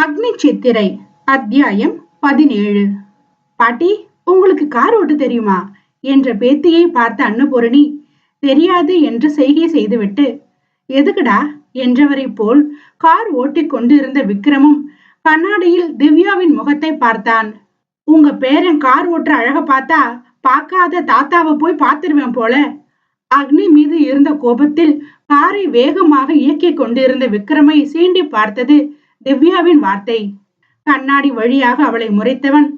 அக்னி சித்திரை அத்தியாயம் பதினேழு. பாட்டி உங்களுக்கு கார் ஓட்டு தெரியுமா? என்ற பேத்தியை பார்த்த அன்னபூரணி தெரியாது என்று செய்கை செய்துவிட்டு எதுக்குடா? என்றவரை போல் கார் ஓட்டிக்கொண்டு இருந்த விக்ரமும் கண்ணாடியில் திவ்யாவின் முகத்தை பார்த்தான். உங்க பேரன் கார் ஓட்டுற அழக பார்த்தா பார்க்காத தாத்தாவை போய் பார்த்துருவேன் போல. அக்னி மீது இருந்த கோபத்தில் காரை வேகமாக இயக்கிக் கொண்டிருந்த விக்ரமை சீண்டி பார்த்தது திவ்யாவின் வார்த்தை. கண்ணாடி வழியாக அவளை முறைத்தவன்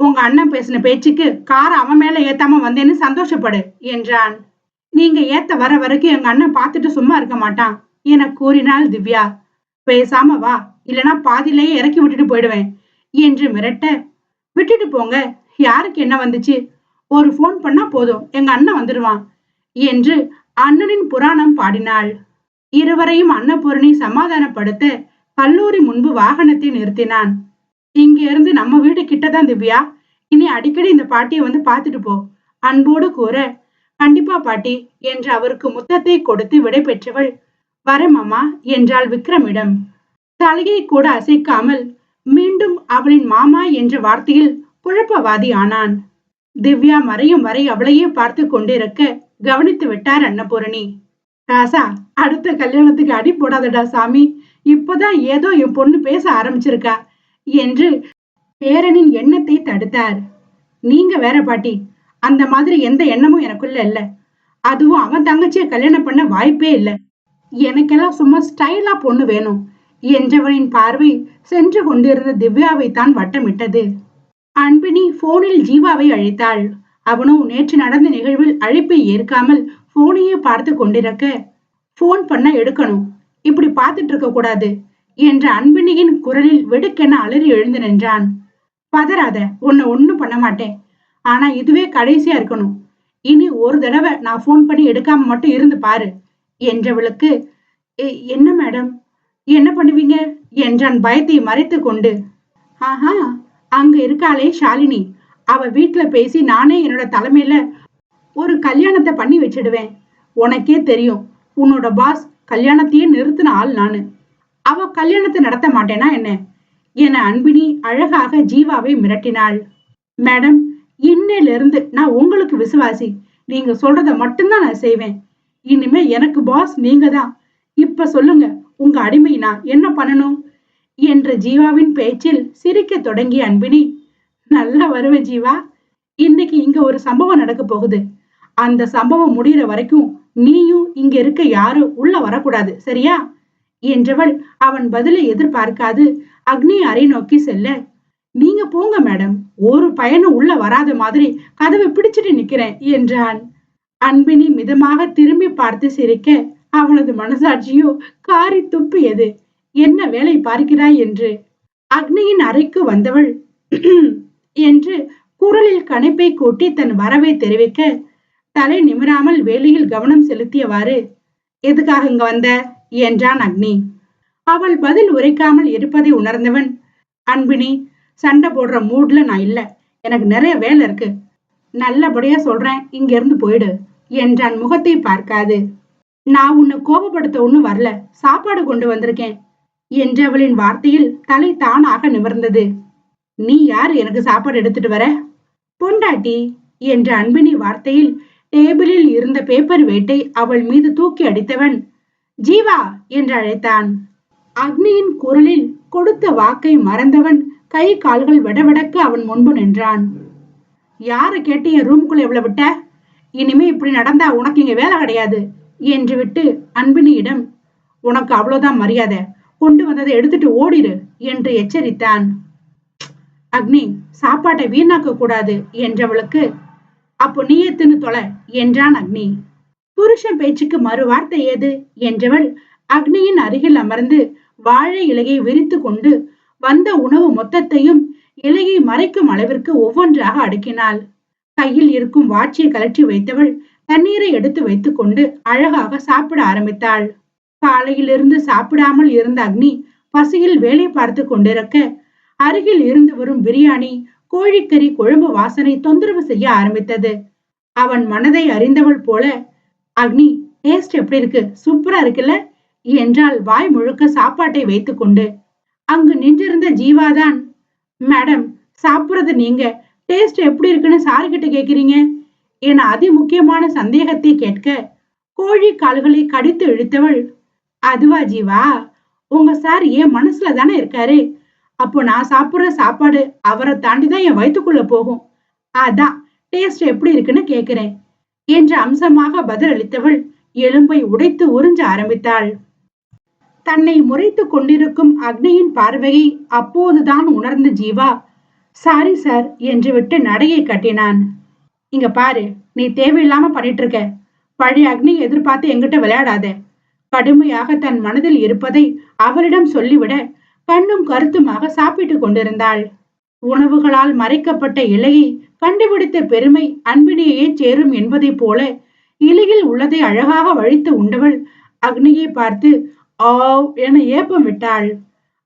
உங்க அண்ணன் பேசின பேச்சுக்கு கார் அவன் மேல ஏத்தாம வந்தேன்னு சந்தோஷப்படு என்றான். நீங்க ஏத்த வர வரைக்கும் எங்க அண்ணன் பார்த்துட்டு சும்மா இருக்க மாட்டான் என கூறினாள் திவ்யா. பேசாம வா இல்லனா பாதியிலேயே இறக்கி விட்டுட்டு போயிடுவேன் என்று மிரட்ட. விட்டுட்டு போங்க யாருக்கு என்ன வந்துச்சு? ஒரு போன் பண்ணா போதும் எங்க அண்ணன் வந்துடுவான் என்று அண்ணனின் புராணம் பாடினாள். இருவரையும் அன்னபூரணி சமாதானப்படுத்த கல்லூரி முன்பு வாகனத்தை நிறுத்தினான். இங்க இருந்து நம்ம வீடு கிட்டதான் திவ்யா. இனி அடிக்கடி இந்த பாட்டியை வந்து பார்த்துட்டு போ அன்போடு கூற. கண்டிப்பா பாட்டி என்று அவருக்கு முத்தத்தை கொடுத்து விடை பெற்றவள். வரமாமா என்றாள் விக்ரமிடம். தலையை கூட அசைக்காமல் மீண்டும் அவளின் மாமா என்ற வார்த்தையில் குழப்பவாதி ஆனான். திவ்யா மறையும் வரை அவளையே பார்த்து கொண்டிருக்க கவனித்து விட்டார் அன்னபூரணி. ராசா அடுத்த கல்யாணத்துக்கு அடி போடாதடா சாமி. இப்போதான் ஏதோ என் பொண்ணு பேச ஆரம்பிச்சிருக்கா என்று பேரனின் எண்ணத்தை தடுத்தார். நீங்க வேற பாட்டி அந்த மாதிரி எந்த எண்ணமும் எனக்குள்ள இல்ல. அதுவும் அவன் தங்கச்சியை கல்யாணம் பண்ண வாய்ப்பே இல்லை. எனக்கெல்லாம் சும்மா ஸ்டைலா பொண்ணு வேணும் என்றவனின் பார்வை சென்று கொண்டிருந்த திவ்யாவை தான் வட்டமிட்டது. அன்பினி போனில் ஜீவாவை அழைத்தாள். அவனோ நேற்று நடந்த நிகழ்வில் அழைப்பை ஏற்காமல் போனையே பார்த்து கொண்டிருக்க போன் பண்ண எடுக்கணும். இப்படி பார்த்துட்டு இருக்க கூடாது என்ற அன்பினியின் குரலில் வெடுக்கென அலறி எழுந்து நின்றான். பதறாத உன்னை ஒன்றும் பண்ண மாட்டேன். ஆனா இதுவே கடைசியா இருக்கணும். இனி ஒரு தடவை நான் ஃபோன் பண்ணி எடுக்காம மட்டும் இருந்து பாரு என்றவளுக்கு என்ன மேடம் என்ன பண்ணுவீங்க? என்றான் பயத்தை மறைத்து கொண்டு. ஆஹா அங்க இருக்காளே ஷாலினி. அவ வீட்டுல பேசி நானே என்னோட தலைமையில ஒரு கல்யாணத்தை பண்ணி வச்சிடுவேன். உனக்கே தெரியும். உன்னோட பாஸ் கல்யாணத்தையே நிறுத்தின ஆள் நானு. அவ கல்யாணத்தை நடத்த மாட்டேனா என்ன? என அன்பினி அழகாக ஜீவாவை மிரட்டினாள். மேடம் இன்னையில இருந்து நான் உங்களுக்கு விசுவாசி. நீங்க சொல்றத மட்டும்தான் நான் செய்வேன். இனிமே எனக்கு பாஸ் நீங்க தான் இப்ப சொல்லுங்க உங்க அடிமை நான் என்ன பண்ணணும்? என்ற ஜீவாவின் பேச்சில் சிரிக்க தொடங்கிய அன்பினி. நல்லா வருவேன் ஜீவா. இன்னைக்கு இங்க ஒரு சம்பவம் நடக்க போகுது. அந்த சம்பவம் முடிகிற வரைக்கும் நீயும் இங்க இருக்க யாரும் உள்ள வரக்கூடாது சரியா? என்றவள் அவன் பதிலை எதிர்பார்க்காது அக்னி அறை நோக்கி செல்ல நீங்க போங்க மேடம் ஒரு பயனும் உள்ள வராத மாதிரி கதவை பிடிச்சிட்டு நிக்கிறேன் என்றான். அன்பினி மிதமாக திரும்பி பார்த்து சிரிக்க அவனது மனசாட்சியோ காரி துப்பியது. என்ன வேலை பார்க்கிறாய்? என்று. அக்னியின் அறைக்கு வந்தவள் என்று குரலில் கணிப்பை கூட்டி தன் வரவை தெரிவிக்க தலை நிமிராமல் வேலையில் கவனம் செலுத்தியவாறு எதுக்காக இங்க வந்த? என்றான் அக்னி. அவள் பதில் உரைக்காமல் இருப்பதை உணர்ந்தவன். அன்பினி சண்டை போடுற மூட்ல நான் இல்ல. எனக்கு நிறைய வேலை இருக்கு. நல்லபடியா சொல்றேன். இங்க இருந்து போயிடு. என்றான் முகத்தை பார்க்காது. நான் உன்னை கோபப்படுத்த ஒண்ணும் வரல. சாப்பாடு கொண்டு வந்திருக்கேன். என்றவளின் வார்த்தையில் தலை தானாக நிமிர்ந்தது. நீ யார்? எனக்கு சாப்பாடு எடுத்துட்டு வர? பொண்டாட்டி என்ற அன்பினி வார்த்தையில் டேபிளில் இருந்த பேப்பர் வேட்டை அவள் மீது தூக்கி அடித்தவன் ஜீவா என்று அழைத்தான். அக்னியின் குரலில் கொடுத்த வாக்கை மறந்தவன் கை கால்கள் விடவிடக்க அவன் முன்பு நின்றான். யார கேட்டு என் ரூம்குள்ள எவ்வளவு விட்ட? இனிமே இப்படி நடந்தா உனக்கு இங்க வேலை கிடையாது என்று விட்டு அன்பினியிடம் உனக்கு அவ்வளவுதான் மரியாதை. கொண்டு வந்ததை எடுத்துட்டு ஓடிடு என்று எச்சரித்தான். அக்னி சாப்பாட்டை வீணாக்க கூடாது என்றவளுக்கு அப்போ நீ எத்துன்னு தொலை? என்றான் அக்னி. புருஷன் பேச்சுக்கு மறு வார்த்தை ஏது? என்றவள் அக்னியின் அருகில் அமர்ந்து வாழை இலையை விரித்து கொண்டு வந்த உணவு மொத்தத்தையும் இலையை மறைக்கும் அளவிற்கு ஒவ்வொன்றாக அடுக்கினாள். கையில் இருக்கும் வாட்சியை கலற்றி வைத்தவள் தண்ணீரை எடுத்து வைத்துக் கொண்டு அழகாக சாப்பிட ஆரம்பித்தாள். காலையிலிருந்து சாப்பிடாமல் இருந்த அக்னி பசியில் வேலை பார்த்து கொண்டிருக்க அருகில் இருந்து வரும் பிரியாணி கோழிக்கறி குழம்பு வாசனை தொந்தரவு செய்ய ஆரம்பித்தது. அவன் மனதை அறிந்தவள் போல அக்னி டேஸ்ட் எப்படி இருக்கு? சூப்பரா இருக்குல்ல? என்றால் வாய் முழுக்க சாப்பாட்டை வைத்துக்கொண்டு. அங்கு நின்றிருந்த ஜீவாதான். மேடம் சாப்பிடுறது நீங்க. டேஸ்ட் எப்படி இருக்குன்னு சாரு கிட்ட கேக்குறீங்க என அதி முக்கியமான சந்தேகத்தை கேட்க கோழி கால்களை கடித்து இழுத்தவள் அதுவா ஜீவா? உங்க சார் ஏன் மனசுல தானே இருக்காரு? அப்போ நான் சாப்பிடுற சாப்பாடு அவரை தாண்டி தான் என் வயிற்றுக்குள்ள போகும். அதான் டேஸ்ட் எப்படி இருக்குன்னு கேக்குறேன் என்ற அம்சமாக பதிலளித்தவள் எலும்பை உடைத்து உறிஞ்ச ஆரம்பித்தாள். தன்னை முறைத்து கொண்டிருக்கும் அக்னியின் பார்வையை அப்போதுதான் உணர்ந்த ஜீவா சாரி சார் என்று விட்டு நடையை கட்டினான். இங்க பாரு நீ தேவையில்லாம பண்ணிட்டு இருக்க பழைய அக்னி எதிர்பார்த்து எங்கிட்ட விளையாடாத. கடுமையாக தன் மனதில் இருப்பதை அவரிடம் சொல்லிவிட கண்ணும் கருத்துமாக சாப்பிட்டுக் கொண்டிருந்தாள். உணவுகளால் மறைக்கப்பட்ட இலையை கண்டுபிடித்த பெருமை அன்பினையே சேரும் என்பதைப் போல இலையில் உள்ளதை அழகாக வழித்து உண்டவள் அக்னியை பார்த்து ஆ என ஏப்பம் விட்டாள்.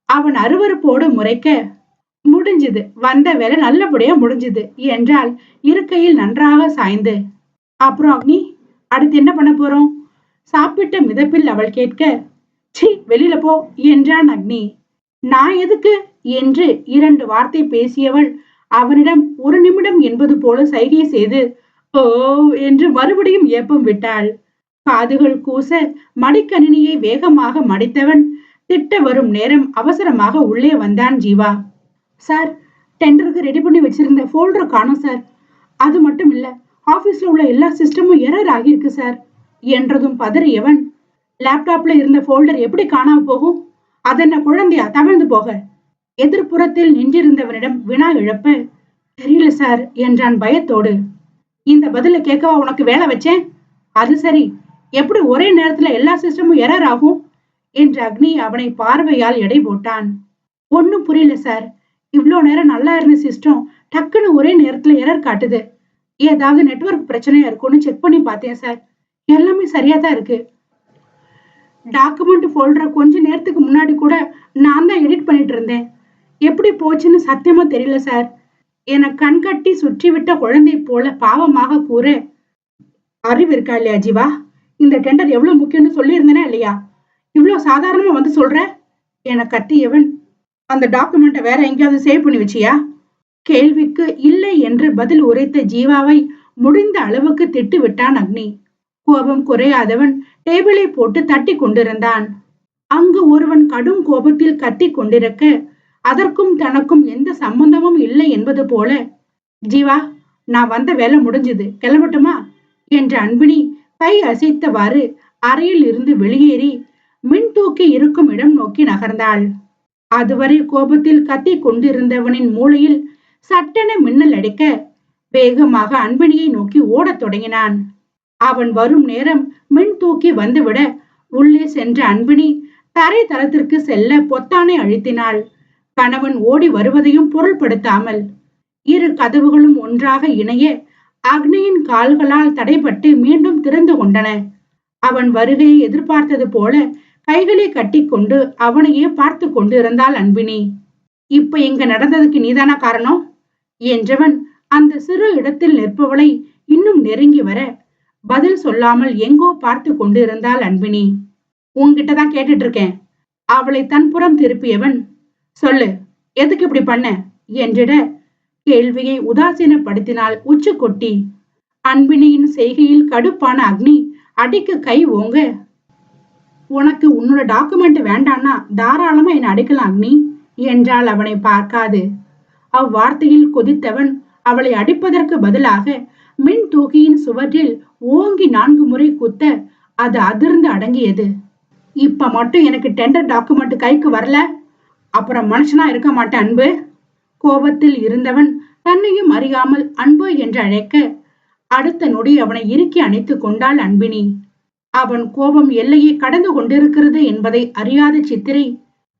அவன் அருவறுப்போடு முறைக்க முடிஞ்சது வந்த வேலை நல்லபடியா முடிஞ்சது என்றால் இருக்கையில் நன்றாக சாய்ந்து. அப்புறம் அக்னி அடுத்து என்ன பண்ண போறோம்? சாப்பிட்ட மிதப்பில் அவள் கேட்க சி வெளியில போ என்றான் அக்னி. நான் எதுக்கு? என்று இரண்டு வார்த்தை பேசியவள் அவனிடம் ஒரு நிமிடம் என்பது போல சைகை செய்து ஓ என்று மறுபடியும் ஏப்பம் விட்டாள். காதுகள் கூச மடிக்கணினியை வேகமாக மடித்தவன் திட்ட வரும் நேரம் அவசரமாக உள்ளே வந்தான் ஜீவா. சார் டெண்டருக்கு ரெடி பண்ணி வச்சிருந்த ஃபோல்டர் காணும் சார். அது மட்டும் இல்ல ஆபீஸ்ல உள்ள எல்லா சிஸ்டமும் எரர் ஆகியிருக்கு சார். என்றதும் பதறியவன் லேப்டாப்ல இருந்த ஃபோல்டர் எப்படி காணாம போகும்? அதென்ன குழந்தையா? தவிழ்ந்து போக. எதிர்ப்புறத்தில் நின்றிருந்தவனிடம் வினா இழப்ப தெரியல சார் என்றான் பயத்தோடு. இந்த பதில கேட்கவா உனக்கு வேலை வச்சேன்? அது சரி. எப்படி ஒரே நேரத்துல எல்லா சிஸ்டமும் எரர் ஆகும்? என்று அக்னி அவனை பார்வையால் எடை போட்டான். ஒன்னும் புரியல சார் இவ்வளோ நேரம் நல்லா இருந்த சிஸ்டம் டக்குன்னு ஒரே நேரத்துல எரர் காட்டுது. ஏதாவது நெட்வொர்க் பிரச்சனையா இருக்கும்னு செக் பண்ணி பார்த்தேன் சார் எல்லாமே சரியா தான் இருக்கு. டாக்குமெண்ட் ஃபோல்டரை கொஞ்ச நேரத்துக்கு முன்னாடி கூட நான் தான் எடிட் பண்ணிட்டு இருந்தேன். எப்படி போச்சுன்னு சத்தியமா தெரியல சார் என கண்கட்டி சுற்றி விட்ட குழந்தை போல பாவமாக கூற அறிவு இருக்கா இல்லையா ஜீவா? இந்த டெண்டர் எவ்வளவு முக்கியம்னு சொல்லியிருந்தேனா இல்லையா? இவ்வளவு சாதாரணமா வந்து சொல்ற? என கத்தியவன் அந்த டாக்குமெண்ட்டை வேற எங்கேயாவது சேவ் பண்ணி வச்சியா? கேள்விக்கு இல்லை என்று பதில் உரைத்த ஜீவாவை முடிந்த அளவுக்கு திட்டு விட்டான் அக்னி. கோபம் குறையாதவன் டேபிளை போட்டு தட்டி கொண்டிருந்தான். அங்கு ஒருவன் கடும் கோபத்தில் கத்தி கொண்டிருக்க அதற்கும் தனக்கும் எந்த சம்பந்தமும் இல்லை என்பது போல ஜீவா நான் வந்த வேலை முடிஞ்சது கிளம்பட்டுமா? என்ற அன்பினி கை அசைத்தவாறு அறையில் இருந்து வெளியேறி மின் தூக்கி இருக்கும் இடம் நோக்கி நகர்ந்தாள். அதுவரை கோபத்தில் கத்தி கொண்டிருந்தவனின் மூளையில் சட்டென மின்னல் அடிக்க வேகமாக அன்பினியை நோக்கி ஓடத் தொடங்கினான். அவன் வரும் நேரம் மின் தூக்கி வந்துவிட உள்ளே சென்ற அன்பினி தரை தளத்திற்கு செல்ல பொத்தானை அழுத்தினாள். கணவன் ஓடி வருவதையும் பொருள்படுத்தாமல் இரு கதவுகளும் ஒன்றாக இணைய அக்னியின் கால்களால் தடைப்பட்டு மீண்டும் திறந்து கொண்டன. அவன் வருகையை எதிர்பார்த்தது போல கைகளை கட்டிக்கொண்டு அவனையே பார்த்து கொண்டு இருந்தாள் அன்பினி. இப்ப இங்க நடந்ததுக்கு நீதான காரணம்? என்றவன் அந்த சிறு இடத்தில் நிற்பவளை இன்னும் நெருங்கி வர பதில் சொல்லாமல் எங்கோ பார்த்து கொண்டிருந்தாள் அன்பினி. உன்கிட்ட தான் கேட்டுட்டு இருக்கேன் அவளை தன்புறம் திருப்பியவன் சொல்லு எதுக்கு இப்படி பண்ண? என்றிட கேள்வியை உதாசீனப்படுத்தினால் உச்சு கொட்டி அன்பினியின் செய்கையில் கடுப்பான அக்னி அடிக்கு கை ஓங்க உனக்கு உன்னோட டாக்குமெண்ட் வேண்டான்னா தாராளமா என்னை அடிக்கலாம் அக்னி என்றால் அவனை பார்க்காது. அவ்வார்த்தையில் கொதித்தவன் அவளை அடிப்பதற்கு பதிலாக மின் தூக்கியின் சுவற்றில் ஓங்கி நான்கு முறை குத்த அது அதிர்ந்து அடங்கியது. இப்ப மட்டும் எனக்கு டெண்டர் டாக்குமெண்ட் கைக்கு வரல. அப்புறம் மனுஷனா இருக்க மாட்டேன் அன்பு. கோபத்தில் இருந்தவன் தன்னையும் அறியாமல் அன்பு என்று அழைக்க அடுத்த நொடி அவனை இறுக்கி அணைத்துக் கொண்டாள் அன்பினி. அவன் கோபம் எல்லையை கடந்து கொண்டிருக்கிறது என்பதை அறியாத சித்திரை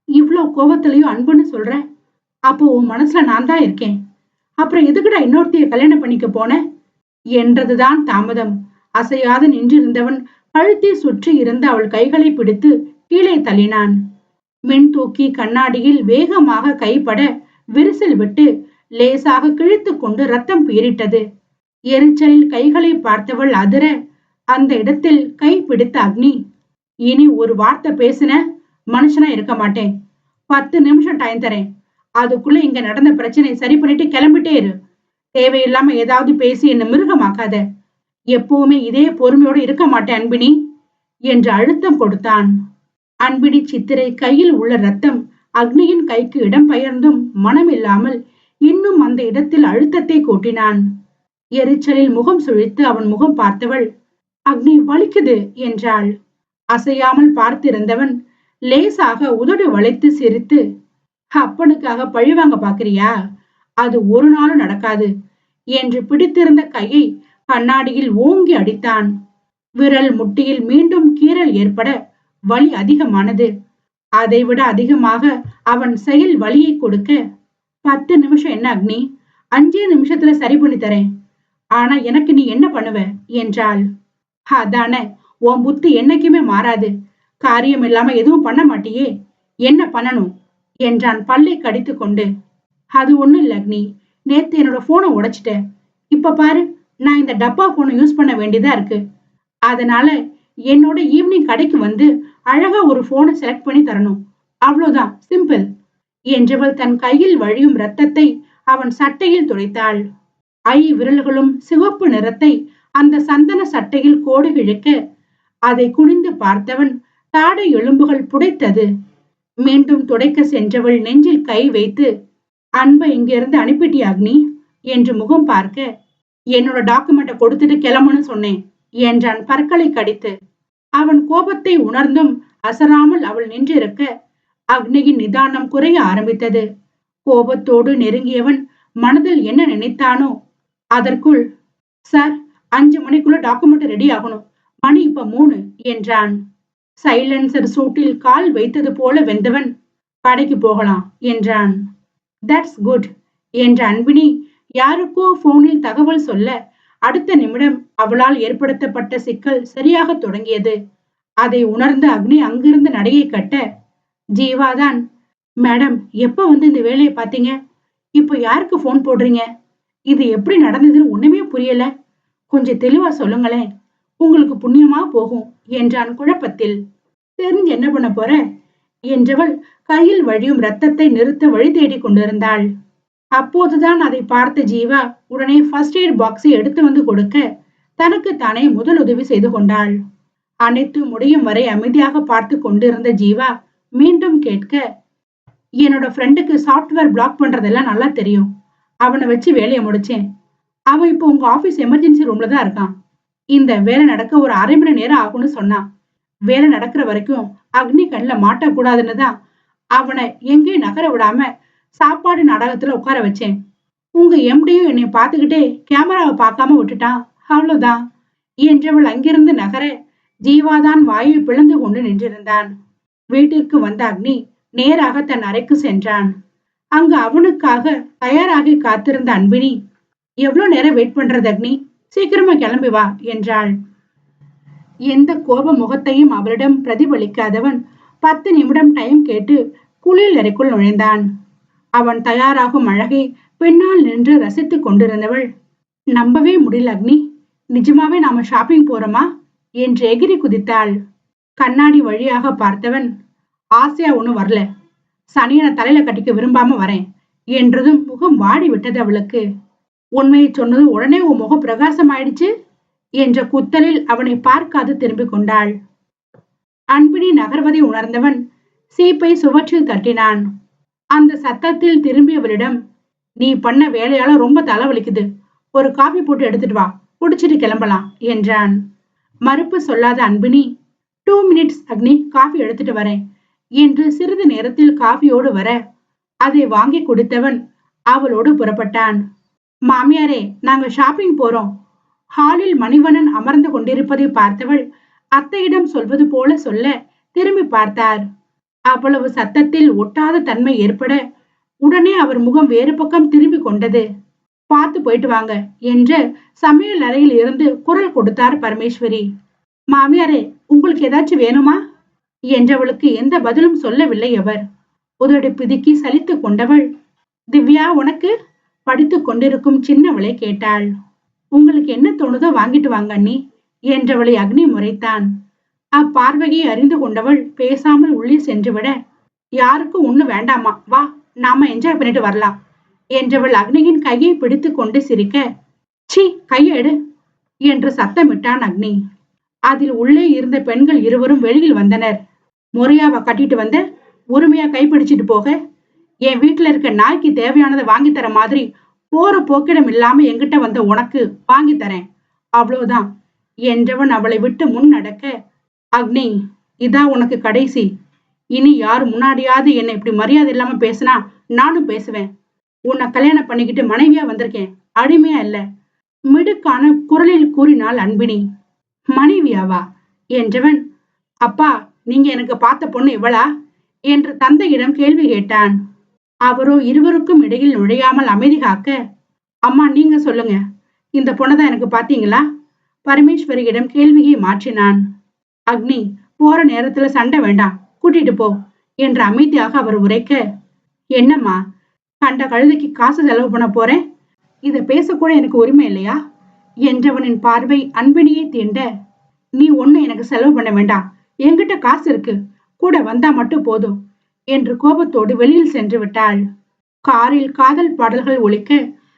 இவ்வளோ கோபத்திலையும் அன்புன்னு சொல்ற? அப்போ உன் மனசுல நான் தான் இருக்கேன். அப்புறம் எதுக்குடா இன்னொருத்தைய கல்யாணம் பண்ணிக்க போனேன் என்றதுதான் தாமதம். அசையாது நின்றிருந்தவன் கழுத்தை சுற்றி இருந்த அவள் கைகளை பிடித்து கீழே தள்ளினான். மின் தூக்கி கண்ணாடியில் வேகமாக கைப்பட விரிசல் விட்டு லேசாக கிழித்து கொண்டு ரத்தம் பீரிட்டது எரிச்சலில் கைகளை பார்த்தவள் அதிர அந்த இடத்தில் கை பிடித்த அக்னி இனி ஒரு வார்த்தை பேசின மனுஷனா இருக்க மாட்டேன். பத்து நிமிஷம் டைம் தரேன். அதுக்குள்ள இங்க நடந்த பிரச்சனை சரி பண்ணிட்டு கிளம்பிட்டே இரு. தேவையில்லாம ஏதாவது பேசி என்ன மிருகமாக்காத. எப்பவுமே இதே பொறுமையோடு இருக்க மாட்டேன் அன்பினி என்று அழுத்தம் கொடுத்தான். அன்பினி சித்திரை கையில் உள்ள ரத்தம் அக்னியின் கைக்கு இடம் பெயர்ந்தும் மனமில்லாமல் இன்னும் அந்த இடத்தில் அழுத்தத்தை கூட்டினான். எரிச்சலில் முகம் சுழித்து அவன் முகம் பார்த்தவள் அக்னி வலிக்குது என்றாள். அசையாமல் பார்த்திருந்தவன் லேசாக உதடு வளைத்து சிரித்து அப்பனுக்காக பழிவாங்க பாக்குறியா அது ஒரு நாளும் நடக்காது என்று பிடித்திருந்த கையை கண்ணாடியில் ஓங்கி அடித்தான். விரல் முட்டியில் மீண்டும் கீறல் ஏற்பட வலி அதிகமானது. அதைவிட அதிகமாக அவன் செயல் வலியை கொடுக்க பத்து நிமிஷம் என்ன அக்னி? அஞ்சே நிமிஷத்துல சரி பண்ணி தரேன். ஆனா எனக்கு நீ என்ன பண்ணுவ? என்றாள். அதான உன் புத்தி என்னைக்குமே மாறாது. காரியம் இல்லாம எதுவும் பண்ண மாட்டியே. என்ன பண்ணணும்? என்றான் பல்லை கடித்து கொண்டு அது ஒன்றும் இல்லை அக்னி. நேத்து என்னோட போனை உடைச்சிட்டேன். இப்ப பாரு நான் இந்த டப்பா போனை யூஸ் பண்ண வேண்டியதா இருக்கு. அதனால என்னோட ஈவினிங் கடைக்கு வந்து அழகா ஒரு போனை செலக்ட் பண்ணி தரணும். அவ்வளோதான் சிம்பிள் என்றவள் தன் கையில் வழியும் ரத்தத்தை அவன் சட்டையில் துடைத்தாள். ஐ விரல்களும் சிவப்பு நிறத்தை அந்த சந்தன சட்டையில் கோடு கிழக்க அதை குனிந்து பார்த்தவன் தாடை எலும்புகள் புடைத்தது. மீண்டும் துடைக்க சென்றவள் நெஞ்சில் கை வைத்து அன்பை இங்கிருந்து அனுப்பிட்டியா அக்னி. என்று முகம் பார்க்க என்னோட டாக்குமெண்ட்டை கொடுத்துட்டு கிளம்புன்னு சொன்னேன் என்றான் பற்களை கடித்து. அவன் கோபத்தை உணர்ந்தும் அசராமல் அவள் நின்றிருக்க அக்னியின் நிதானம் குறைய ஆரம்பித்தது. கோபத்தோடு நெருங்கியவன் மனதில் என்ன நினைத்தானோ அதற்குள் சார் அஞ்சு மணிக்குள்ள டாக்குமெண்ட் ரெடி ஆகணும். மணி இப்ப மூணு என்றான். சைலன்சர் சூட்டில் கால் வைத்தது போல வெந்தவன் கடைக்கு போகலாம் என்றான். தட்ஸ் குட் என்ற அன்பினி யாருக்கோ போனில் தகவல் சொல்ல அடுத்த நிமிடம் அவளால் ஏற்படுத்தப்பட்ட சிக்கல் சரியாக தொடங்கியது. அதை உணர்ந்த அக்னி அங்கிருந்து நடையை கட்ட ஜீவாதான் மேடம் எப்ப வந்து இந்த வேலையை பார்த்தீங்க? இப்போ யாருக்கு போன் போடுறீங்க? இது எப்படி நடந்ததுன்னு ஒண்ணுமே புரியல. கொஞ்சம் தெளிவா சொல்லுங்களேன். உங்களுக்கு புண்ணியமா போகும் என்றான் குழப்பத்தில். தெரிஞ்சு என்ன பண்ண போற? என்றவள் கையில் வழியும் ரத்தத்தை நிறுத்த வழி தேடிக் கொண்டிருந்தாள். அப்போதுதான் அதை பார்த்த ஜீவா உடனே ஃபர்ஸ்ட் எய்ட் பாக்ஸை எடுத்து வந்து கொடுக்க தனக்கு தானே முதல் உதவி செய்து கொண்டாள். அனைத்து முடியும் வரை அமைதியாக பார்த்து கொண்டிருந்த ஜீவா மீண்டும் கேட்க என்னோட ஃப்ரெண்டுக்கு சாஃப்ட்வேர் பிளாக் பண்றதெல்லாம் நல்லா தெரியும். அவனை வச்சு வேலையை முடிச்சேன். அவன் இப்போ உங்க ஆபீஸ் எமர்ஜென்சி ரூம்ல தான் இருக்கான். இந்த வேலை நடக்க ஒரு அரை மணி நேரம் ஆகும்னு சொன்னான். வேலை நடக்கிற வரைக்கும் அக்னி கண்ணில் மாட்டக்கூடாதுன்னு தான் அவனை எங்கேயும் நகர விடாம சாப்பாடு நாடகத்துல உட்கார வச்சேன். உங்க எம்டியும் என்னை பார்த்துக்கிட்டே கேமராவை பார்க்காம விட்டுட்டான். அவ்வளவுதான். என்றவள் அங்கிருந்து நகர ஜீவாதான் வாயை பிளந்து கொண்டு நின்றிருந்தான். வீட்டிற்கு வந்த அக்னி நேராக தன் அறைக்கு சென்றான். அங்கு அவனுக்காக தயாராகி காத்திருந்த அன்பினி எவ்வளவு நேரம் வெயிட் பண்றது அக்னி? சீக்கிரமா கிளம்பி வா என்றாள். எந்த கோப முகத்தையும் அவளிடம் பிரதிபலிக்காதவன் பத்து நிமிடம் டைம் கேட்டு குளிர் அறைக்குள் நுழைந்தான். அவன் தயாராகும் அழகை பின்னால் நின்று ரசித்துக் கொண்டிருந்தவள் நம்பவே முடியல அக்னி நிஜமாவே நாம ஷாப்பிங் போறோமா? என்று எகிரி குதித்தாள். கண்ணாடி வழியாக பார்த்தவன் ஆசையா ஒன்றும் வரல. சனியனை தலையில கட்டிக்க விரும்பாம வரேன் என்றதும் முகம் வாடி விட்டது அவளுக்கு. உண்மையை சொன்னது உடனே உன் முகம் பிரகாசம் ஆயிடுச்சு என்ற குத்தலில் அவனை பார்க்காது திரும்பிக் கொண்டாள். அன்பினி நகர்வதை உணர்ந்தவன் சீப்பை சுவற்றில் தட்டினான். அந்த சத்தத்தில் திரும்பியவரிடம் நீ பண்ண வேலையால ரொம்ப தலைவலிக்குது. ஒரு காபி போட்டு எடுத்துட்டு வா. குடிச்சிட்டு கிளம்பலாம் என்றான். மறுப்பு சொல்லாத Anbini two minutes Agni coffee எடுத்துட்டு வரேன் என்று சிறிது நேரத்தில் காஃபியோடு வர அதை வாங்கி குடித்தவன் அவளோடு புறப்பட்டான். மாமியாரே நாங்க ஷாப்பிங் போறோம். ஹாலில் மணிவணன் அமர்ந்து கொண்டிருப்பதை பார்த்தவள் அத்தையிடம் சொல்வது போல சொல்ல திரும்பி பார்த்தார். அவ்வளவு சத்தத்தில் ஒட்டாத தன்மை ஏற்பட உடனே அவர் முகம் வேறு பக்கம் திரும்பி கொண்டது. பார்த்து போயிட்டு வாங்க என்று சமையல் அறையில் இருந்து குரல் கொடுத்தார் பரமேஸ்வரி. மாமியாரே உங்களுக்கு ஏதாச்சும் வேணுமா? என்றவளுக்கு எந்த பதிலும் சொல்லவில்லை அவர். உதடு பிதுக்கி சலித்து கொண்டவள் திவ்யா உனக்கு? படித்து கொண்டிருக்கும் சின்னவளை கேட்டாள். உங்களுக்கு என்ன தோணுதோ வாங்கிட்டு வாங்க அண்ணி என்றவளை அக்னி முறைத்தான். அப்பார்வையை அறிந்து கொண்டவள் பேசாமல் உள்ளே சென்று விட யாருக்கும் ஒண்ணு வேண்டாமா வா நாம என்ஜாய் பண்ணிட்டு வரலாம் என்றவள் அக்னியின் கையை பிடித்து கொண்டு சிரிக்க சி கையெடு என்று சத்தமிட்டான் அக்னி. அதில் உள்ளே இருந்த பெண்கள் இருவரும் வெளியில் வந்தனர். முறையாவ கட்டிட்டு வந்த உரிமையா கைப்பிடிச்சிட்டு போக என் வீட்டுல இருக்க நாய்க்கு தேவையானதை வாங்கி தர மாதிரி போற போக்கிடம் இல்லாம எங்கிட்ட வந்த உனக்கு வாங்கி தரேன். அவ்வளவுதான். என்றவன் அவளை விட்டு முன் நடக்க அக்னி இதான் உனக்கு கடைசி. இனி யார் முன்னாடியாவது என்னை இப்படி மரியாதை இல்லாம பேசினா நானும் பேசுவேன். உன்னை கல்யாணம் பண்ணிக்கிட்டு மனைவியா வந்திருக்கேன். அடிமையா இல்ல. மிடுக்கான குரலில் கூறினாள் அன்பினி. மனைவியாவா? என்றவன் அப்பா நீங்க எனக்கு பார்த்த பொண்ணு இவளா? என்று தந்தையிடம் கேள்வி கேட்டான். அவரோ இருவருக்கும் இடையில் நுழையாமல் அமைதி காக்க அம்மா நீங்க சொல்லுங்க. இந்த பொண்ணதான் எனக்கு பாத்தீங்களா பரமேஸ்வரியிடம் கேள்வியை மாற்றினான். அக்னி போற நேரத்துல சண்டை வேண்டாம். கூட்டிட்டு போ என்று அமைதியாக அவர் உரைக்க என்னம்மா கண்ட கழுதைக்கு காசு செலவு பண்ண போறேன்? இதை பேசக்கூட எனக்கு உரிமை இல்லையா? என்றவனின் பார்வை அன்பினியை தீண்ட நீ ஒண்ணு எனக்கு செலவு பண்ண வேண்டாம். என்கிட்ட காசு இருக்கு. கூட வந்தா மட்டும் போதும். என்று கோபத்தோடு வெளியில் சென்று விட்டாள். காரில் காதல் பாடல்கள் ஒழிக்க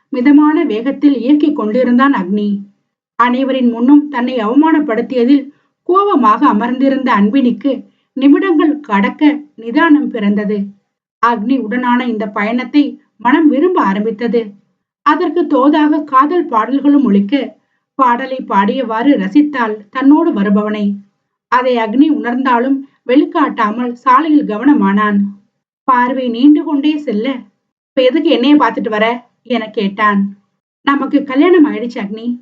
மிதமான வேகத்தில் இயக்கிக் கொண்டிருந்தான் அக்னி. அனைவரின் முன்னும் தன்னை அவமானப்படுத்தியதில் கோபமாக அமர்ந்திருந்த அன்பினிக்கு நிமிடங்கள் கடக்க நிதானம் பிறந்தது. அக்னி உடனான இந்த பயணத்தை மனம் விரும்ப ஆரம்பித்தது. அதற்கு தோதாக காதல் பாடல்களும் ஒழிக்க பாடலை பாடியவாறு ரசித்தாள் தன்னோடு வருபவனை. அதை அக்னி உணர்ந்தாலும் வெளிக்காட்டாமல் சாலையில் கவனமானான். பார்வை நீண்டு கொண்டே செல்ல இப்ப எதுக்கு என்னைய பார்த்துட்டு வர? என கேட்டான். நமக்கு கல்யாணம் ஆயிடுச்சு அக்னி.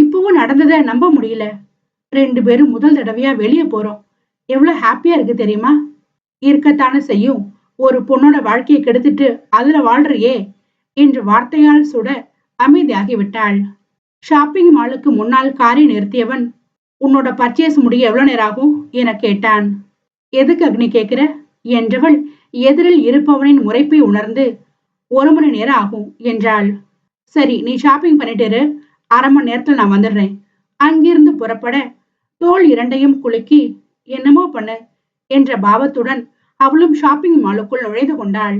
இப்பவும் நடந்ததை நம்ப முடியல. ரெண்டு பேரும் முதல் தடவையா வெளியே போறோம். எவ்வளவு ஹாப்பியா இருக்கு தெரியுமா? இருக்கத்தானே செய்யும். ஒரு பொண்ணோட வாழ்க்கையை கெடுத்துட்டு அதுல வாழ்றியே என்று வார்த்தையால் சுட அமைதியாகி விட்டாள் ஷாப்பிங் மாலுக்கு முன்னால் காரை நிறுத்தியவன் உன்னோட பர்ச்சேஸ் முடிய எவ்வளவு நேரம் ஆகும்? என கேட்டான். எதுக்கு அக்னி கேட்கிற? என்றவள் எதிரில் இருப்பவனின் முறைப்பை உணர்ந்து ஒரு மணி நேரம் ஆகும் என்றாள். சரி நீ ஷாப்பிங் பண்ணிட்டு இரு. அரை மணி நேரத்தில் நான் வந்துடுறேன். அங்கிருந்து புறப்பட தோல் இரண்டையும் குலுக்கி என்னமோ பண்ணு என்ற பாவத்துடன் அவளும் ஷாப்பிங் மாலுக்குள் நுழைந்து கொண்டாள்.